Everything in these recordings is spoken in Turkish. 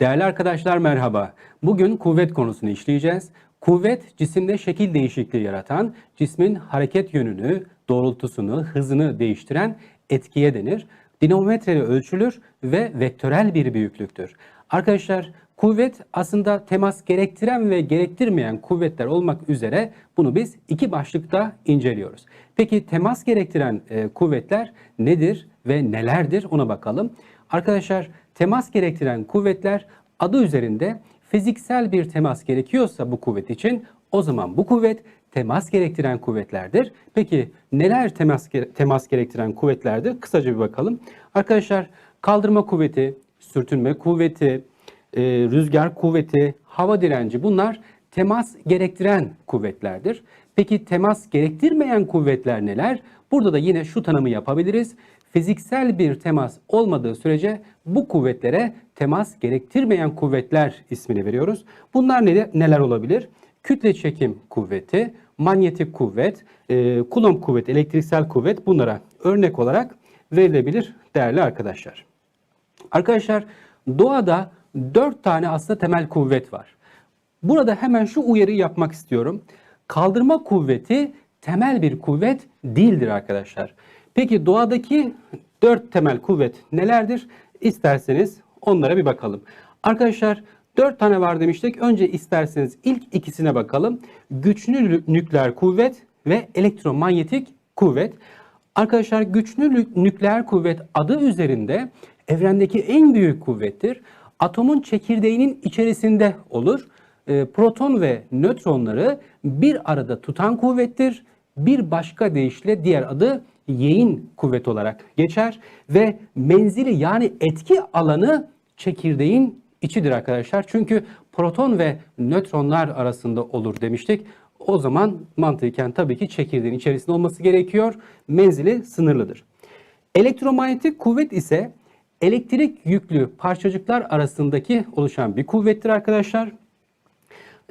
Değerli arkadaşlar merhaba. Bugün kuvvet konusunu işleyeceğiz. Kuvvet cisimde şekil değişikliği yaratan, cismin hareket yönünü, doğrultusunu, hızını değiştiren etkiye denir. Dinamometreyle ölçülür ve vektörel bir büyüklüktür. Arkadaşlar kuvvet aslında temas gerektiren ve gerektirmeyen kuvvetler olmak üzere bunu biz iki başlıkta inceliyoruz. Peki temas gerektiren e, kuvvetler nedir ve nelerdir ona bakalım. Arkadaşlar temas gerektiren kuvvetler adı üzerinde fiziksel bir temas gerekiyorsa bu kuvvet için o zaman bu kuvvet temas gerektiren kuvvetlerdir. Peki neler temas temas gerektiren kuvvetlerdir? Kısaca bir bakalım. Arkadaşlar kaldırma kuvveti, sürtünme kuvveti, e, rüzgar kuvveti, hava direnci bunlar temas gerektiren kuvvetlerdir. Peki temas gerektirmeyen kuvvetler neler? Burada da yine şu tanımı yapabiliriz. Fiziksel bir temas olmadığı sürece bu kuvvetlere temas gerektirmeyen kuvvetler ismini veriyoruz. Bunlar ne, neler olabilir? Kütle çekim kuvveti, manyetik kuvvet, e, kuvvet, elektriksel kuvvet bunlara örnek olarak verilebilir değerli arkadaşlar. Arkadaşlar doğada dört tane aslında temel kuvvet var. Burada hemen şu uyarıyı yapmak istiyorum. Kaldırma kuvveti temel bir kuvvet değildir arkadaşlar. Peki doğadaki dört temel kuvvet nelerdir? İsterseniz onlara bir bakalım. Arkadaşlar dört tane var demiştik. Önce isterseniz ilk ikisine bakalım. Güçlü nükleer kuvvet ve elektromanyetik kuvvet. Arkadaşlar güçlü nükleer kuvvet adı üzerinde evrendeki en büyük kuvvettir. Atomun çekirdeğinin içerisinde olur. E, proton ve nötronları bir arada tutan kuvvettir. Bir başka deyişle diğer adı yeğin kuvvet olarak geçer ve menzili yani etki alanı çekirdeğin içidir arkadaşlar. Çünkü proton ve nötronlar arasında olur demiştik. O zaman mantıken tabii ki çekirdeğin içerisinde olması gerekiyor. Menzili sınırlıdır. Elektromanyetik kuvvet ise elektrik yüklü parçacıklar arasındaki oluşan bir kuvvettir arkadaşlar.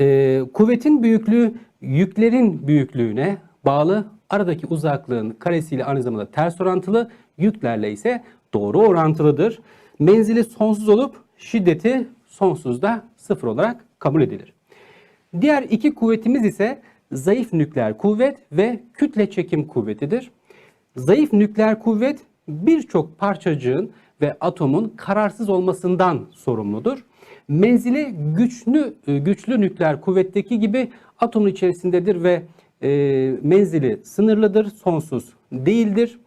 Ee, kuvvetin büyüklüğü yüklerin büyüklüğüne bağlı aradaki uzaklığın karesiyle aynı zamanda ters orantılı, yüklerle ise doğru orantılıdır. Menzili sonsuz olup şiddeti sonsuzda sıfır olarak kabul edilir. Diğer iki kuvvetimiz ise zayıf nükleer kuvvet ve kütle çekim kuvvetidir. Zayıf nükleer kuvvet birçok parçacığın ve atomun kararsız olmasından sorumludur. Menzili güçlü güçlü nükleer kuvvetteki gibi atomun içerisindedir ve e, menzili sınırlıdır, sonsuz değildir.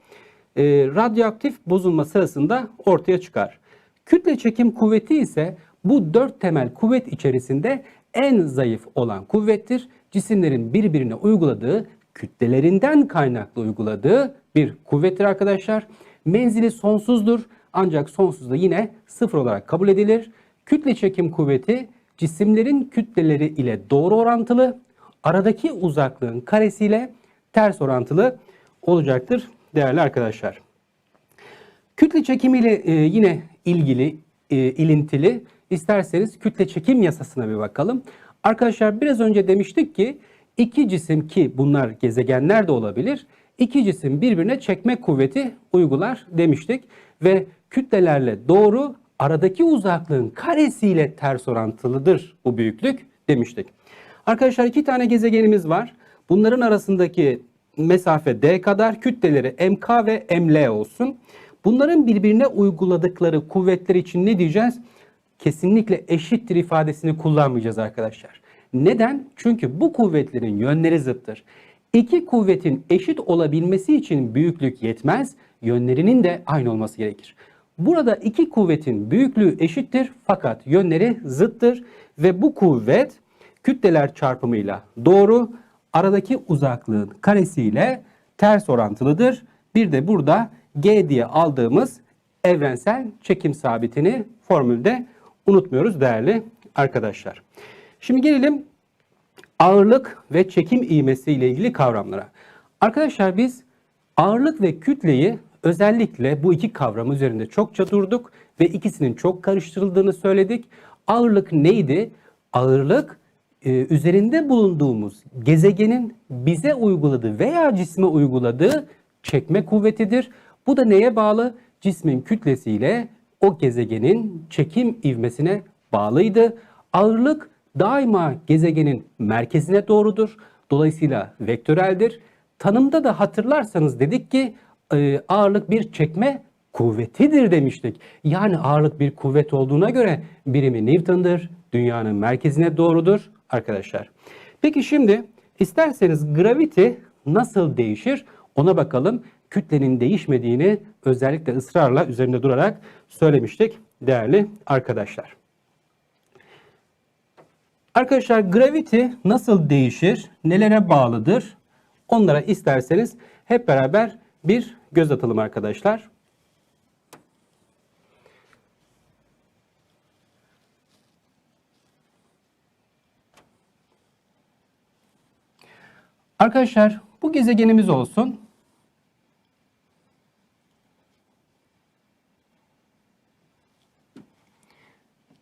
E, radyoaktif bozulma sırasında ortaya çıkar. Kütle çekim kuvveti ise bu dört temel kuvvet içerisinde en zayıf olan kuvvettir. Cisimlerin birbirine uyguladığı, kütlelerinden kaynaklı uyguladığı bir kuvvettir arkadaşlar. Menzili sonsuzdur ancak sonsuzda yine sıfır olarak kabul edilir. Kütle çekim kuvveti cisimlerin kütleleri ile doğru orantılı aradaki uzaklığın karesiyle ters orantılı olacaktır değerli arkadaşlar. Kütle çekimiyle e, yine ilgili, e, ilintili isterseniz kütle çekim yasasına bir bakalım. Arkadaşlar biraz önce demiştik ki iki cisim ki bunlar gezegenler de olabilir. İki cisim birbirine çekme kuvveti uygular demiştik ve kütlelerle doğru aradaki uzaklığın karesiyle ters orantılıdır bu büyüklük demiştik. Arkadaşlar iki tane gezegenimiz var. Bunların arasındaki mesafe d kadar kütleleri mk ve ml olsun. Bunların birbirine uyguladıkları kuvvetler için ne diyeceğiz? Kesinlikle eşittir ifadesini kullanmayacağız arkadaşlar. Neden? Çünkü bu kuvvetlerin yönleri zıttır. İki kuvvetin eşit olabilmesi için büyüklük yetmez, yönlerinin de aynı olması gerekir. Burada iki kuvvetin büyüklüğü eşittir fakat yönleri zıttır ve bu kuvvet kütleler çarpımıyla doğru, aradaki uzaklığın karesiyle ters orantılıdır. Bir de burada G diye aldığımız evrensel çekim sabitini formülde unutmuyoruz değerli arkadaşlar. Şimdi gelelim ağırlık ve çekim ivmesi ile ilgili kavramlara. Arkadaşlar biz ağırlık ve kütleyi özellikle bu iki kavram üzerinde çokça durduk ve ikisinin çok karıştırıldığını söyledik. Ağırlık neydi? Ağırlık üzerinde bulunduğumuz gezegenin bize uyguladığı veya cisme uyguladığı çekme kuvvetidir. Bu da neye bağlı? Cismin kütlesiyle o gezegenin çekim ivmesine bağlıydı. Ağırlık daima gezegenin merkezine doğrudur. Dolayısıyla vektöreldir. Tanımda da hatırlarsanız dedik ki e, ağırlık bir çekme kuvvetidir demiştik. Yani ağırlık bir kuvvet olduğuna göre birimi Newton'dır. Dünyanın merkezine doğrudur arkadaşlar. Peki şimdi isterseniz gravity nasıl değişir ona bakalım. Kütlenin değişmediğini özellikle ısrarla üzerinde durarak söylemiştik değerli arkadaşlar. Arkadaşlar gravity nasıl değişir? Nelere bağlıdır? Onlara isterseniz hep beraber bir göz atalım arkadaşlar. Arkadaşlar bu gezegenimiz olsun.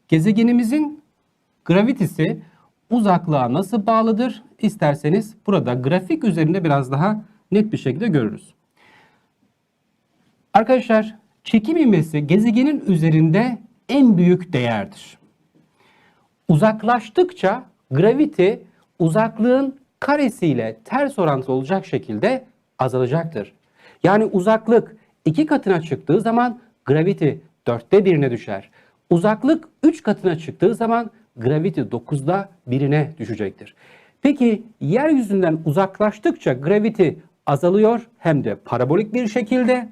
Gezegenimizin gravitisi uzaklığa nasıl bağlıdır? İsterseniz burada grafik üzerinde biraz daha net bir şekilde görürüz. Arkadaşlar çekim ivmesi gezegenin üzerinde en büyük değerdir. Uzaklaştıkça gravity uzaklığın karesiyle ters orantılı olacak şekilde azalacaktır. Yani uzaklık iki katına çıktığı zaman gravity dörtte birine düşer. Uzaklık 3 katına çıktığı zaman gravity 9'da birine düşecektir. Peki yeryüzünden uzaklaştıkça gravity azalıyor hem de parabolik bir şekilde.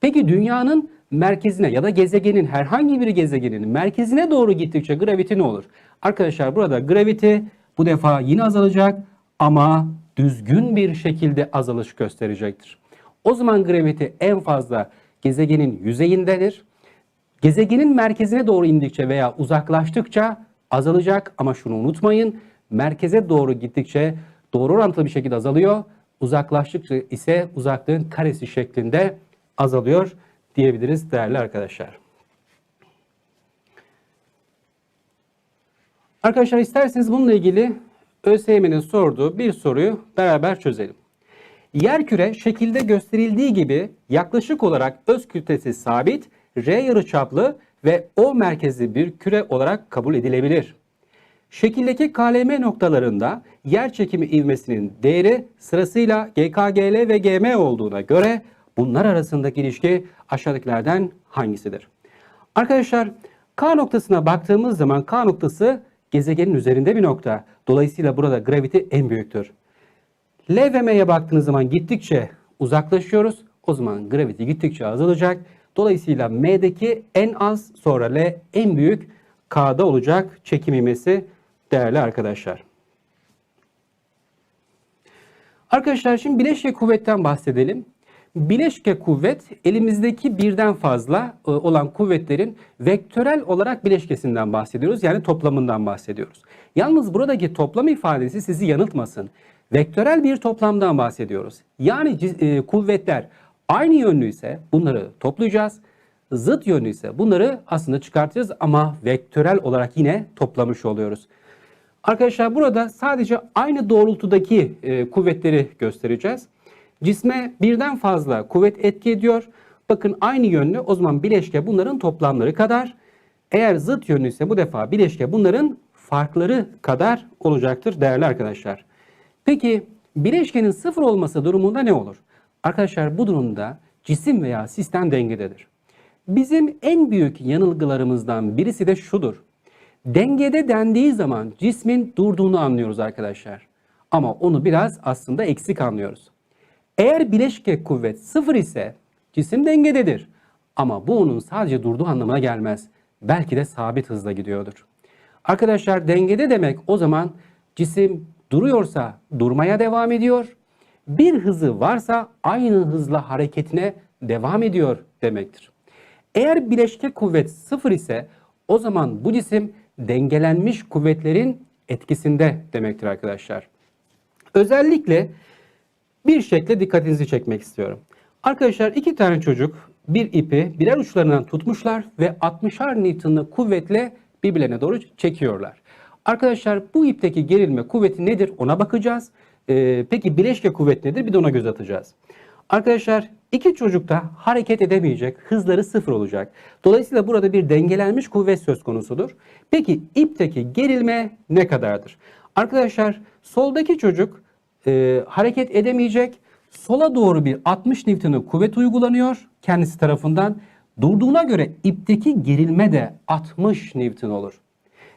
Peki dünyanın merkezine ya da gezegenin herhangi bir gezegenin merkezine doğru gittikçe gravity ne olur? Arkadaşlar burada gravity bu defa yine azalacak ama düzgün bir şekilde azalış gösterecektir. O zaman gravity en fazla gezegenin yüzeyindedir. Gezegenin merkezine doğru indikçe veya uzaklaştıkça azalacak ama şunu unutmayın. Merkeze doğru gittikçe doğru orantılı bir şekilde azalıyor. Uzaklaştıkça ise uzaklığın karesi şeklinde azalıyor diyebiliriz değerli arkadaşlar. Arkadaşlar isterseniz bununla ilgili ÖSYM'nin sorduğu bir soruyu beraber çözelim. Yerküre şekilde gösterildiği gibi yaklaşık olarak öz kütlesi sabit, R yarıçaplı ve O merkezli bir küre olarak kabul edilebilir. Şekildeki KLM noktalarında yer çekimi ivmesinin değeri sırasıyla GKGL ve GM olduğuna göre bunlar arasındaki ilişki aşağıdakilerden hangisidir? Arkadaşlar K noktasına baktığımız zaman K noktası gezegenin üzerinde bir nokta. Dolayısıyla burada gravity en büyüktür. L ve M'ye baktığınız zaman gittikçe uzaklaşıyoruz. O zaman gravity gittikçe azalacak. Dolayısıyla M'deki en az sonra L en büyük K'da olacak çekim ivmesi değerli arkadaşlar. Arkadaşlar şimdi bileşke kuvvetten bahsedelim. Bileşke kuvvet elimizdeki birden fazla e, olan kuvvetlerin vektörel olarak bileşkesinden bahsediyoruz. Yani toplamından bahsediyoruz. Yalnız buradaki toplam ifadesi sizi yanıltmasın. Vektörel bir toplamdan bahsediyoruz. Yani e, kuvvetler aynı yönlü ise bunları toplayacağız. Zıt yönlü ise bunları aslında çıkartacağız ama vektörel olarak yine toplamış oluyoruz. Arkadaşlar burada sadece aynı doğrultudaki e, kuvvetleri göstereceğiz. Cisme birden fazla kuvvet etki ediyor. Bakın aynı yönlü o zaman bileşke bunların toplamları kadar. Eğer zıt yönlü ise bu defa bileşke bunların farkları kadar olacaktır değerli arkadaşlar. Peki bileşkenin sıfır olması durumunda ne olur? Arkadaşlar bu durumda cisim veya sistem dengededir. Bizim en büyük yanılgılarımızdan birisi de şudur. Dengede dendiği zaman cismin durduğunu anlıyoruz arkadaşlar. Ama onu biraz aslında eksik anlıyoruz. Eğer bileşke kuvvet sıfır ise cisim dengededir. Ama bu onun sadece durduğu anlamına gelmez. Belki de sabit hızla gidiyordur. Arkadaşlar dengede demek o zaman cisim duruyorsa durmaya devam ediyor. Bir hızı varsa aynı hızla hareketine devam ediyor demektir. Eğer bileşke kuvvet sıfır ise o zaman bu cisim dengelenmiş kuvvetlerin etkisinde demektir arkadaşlar. Özellikle bir şekle dikkatinizi çekmek istiyorum. Arkadaşlar iki tane çocuk bir ipi birer uçlarından tutmuşlar ve 60'ar Newton'lı kuvvetle birbirlerine doğru çekiyorlar. Arkadaşlar bu ipteki gerilme kuvveti nedir ona bakacağız. Ee, peki bileşke kuvvet nedir bir de ona göz atacağız. Arkadaşlar İki çocuk da hareket edemeyecek, hızları sıfır olacak. Dolayısıyla burada bir dengelenmiş kuvvet söz konusudur. Peki ipteki gerilme ne kadardır? Arkadaşlar soldaki çocuk e, hareket edemeyecek. Sola doğru bir 60 Newton'un kuvvet uygulanıyor kendisi tarafından. Durduğuna göre ipteki gerilme de 60 Newton olur.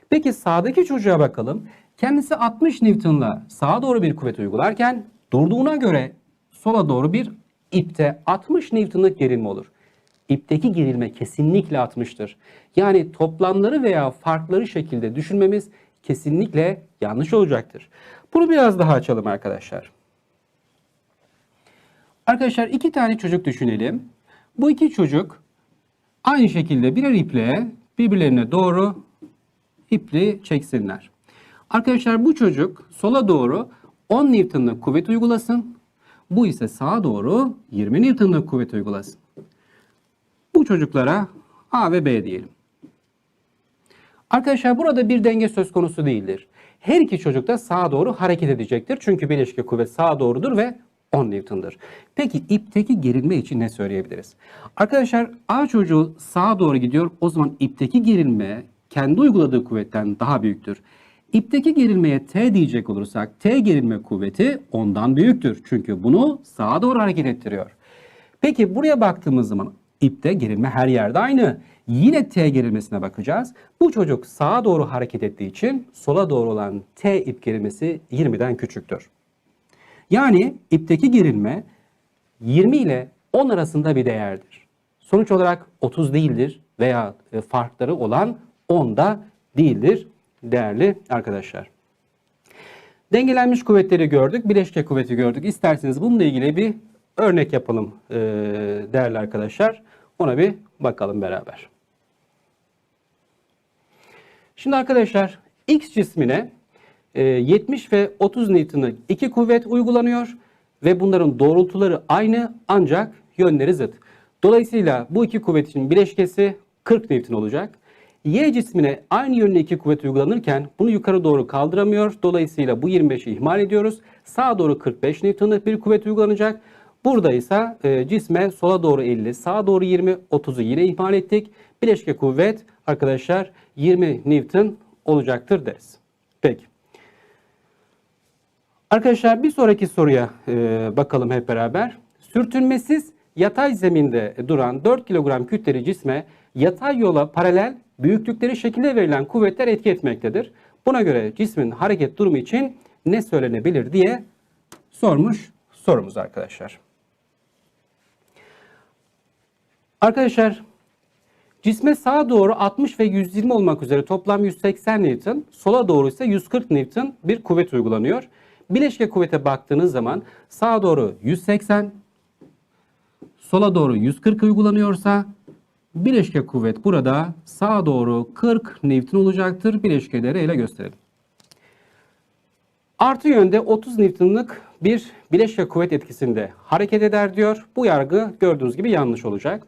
Peki sağdaki çocuğa bakalım. Kendisi 60 Newton'la sağa doğru bir kuvvet uygularken durduğuna göre sola doğru bir ipte 60 Newton'lık gerilme olur. İpteki gerilme kesinlikle 60'tır. Yani toplamları veya farkları şekilde düşünmemiz kesinlikle yanlış olacaktır. Bunu biraz daha açalım arkadaşlar. Arkadaşlar iki tane çocuk düşünelim. Bu iki çocuk aynı şekilde birer iple birbirlerine doğru ipli çeksinler. Arkadaşlar bu çocuk sola doğru 10 Newton'lık kuvvet uygulasın. Bu ise sağa doğru 20 Newton'lık kuvvet uygulasın. Bu çocuklara A ve B diyelim. Arkadaşlar burada bir denge söz konusu değildir. Her iki çocuk da sağa doğru hareket edecektir. Çünkü bileşke kuvvet sağa doğrudur ve 10 Newton'dır. Peki ipteki gerilme için ne söyleyebiliriz? Arkadaşlar A çocuğu sağa doğru gidiyor. O zaman ipteki gerilme kendi uyguladığı kuvvetten daha büyüktür. İpteki gerilmeye T diyecek olursak T gerilme kuvveti ondan büyüktür. Çünkü bunu sağa doğru hareket ettiriyor. Peki buraya baktığımız zaman ipte gerilme her yerde aynı. Yine T gerilmesine bakacağız. Bu çocuk sağa doğru hareket ettiği için sola doğru olan T ip gerilmesi 20'den küçüktür. Yani ipteki gerilme 20 ile 10 arasında bir değerdir. Sonuç olarak 30 değildir veya e, farkları olan 10 da değildir değerli arkadaşlar. Dengelenmiş kuvvetleri gördük, bileşke kuvveti gördük. İsterseniz bununla ilgili bir örnek yapalım e, değerli arkadaşlar. Ona bir bakalım beraber. Şimdi arkadaşlar X cismine e, 70 ve 30 Newton'lık iki kuvvet uygulanıyor ve bunların doğrultuları aynı ancak yönleri zıt. Dolayısıyla bu iki kuvvet için bileşkesi 40 Newton olacak. Y cismine aynı yönde iki kuvvet uygulanırken bunu yukarı doğru kaldıramıyor. Dolayısıyla bu 25'i ihmal ediyoruz. Sağa doğru 45 Newton'lık bir kuvvet uygulanacak. Burada ise e, cisme sola doğru 50, sağa doğru 20, 30'u yine ihmal ettik. Bileşke kuvvet arkadaşlar 20 Newton olacaktır deriz. Peki. Arkadaşlar bir sonraki soruya e, bakalım hep beraber. Sürtünmesiz yatay zeminde duran 4 kilogram kütleli cisme yatay yola paralel büyüklükleri şekilde verilen kuvvetler etki etmektedir. Buna göre cismin hareket durumu için ne söylenebilir diye sormuş sorumuz arkadaşlar. Arkadaşlar cisme sağa doğru 60 ve 120 olmak üzere toplam 180 Newton, sola doğru ise 140 Newton bir kuvvet uygulanıyor. Bileşke kuvvete baktığınız zaman sağa doğru 180, sola doğru 140 uygulanıyorsa bileşke kuvvet burada sağa doğru 40 Newton olacaktır. Bileşkeleri ele gösterelim. Artı yönde 30 Newton'lık bir bileşke kuvvet etkisinde hareket eder diyor. Bu yargı gördüğünüz gibi yanlış olacak.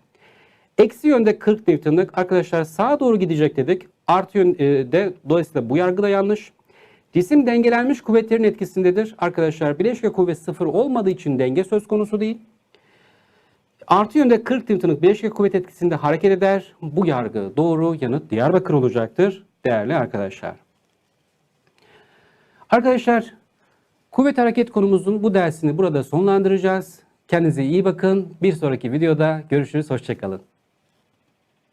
Eksi yönde 40 Newton'lık arkadaşlar sağa doğru gidecek dedik. Artı yönde dolayısıyla bu yargı da yanlış. Cisim dengelenmiş kuvvetlerin etkisindedir. Arkadaşlar bileşke kuvvet sıfır olmadığı için denge söz konusu değil. Artı yönde 40 Newton'lık bileşke kuvvet etkisinde hareket eder. Bu yargı doğru yanıt Diyarbakır olacaktır değerli arkadaşlar. Arkadaşlar kuvvet hareket konumuzun bu dersini burada sonlandıracağız. Kendinize iyi bakın. Bir sonraki videoda görüşürüz. Hoşçakalın.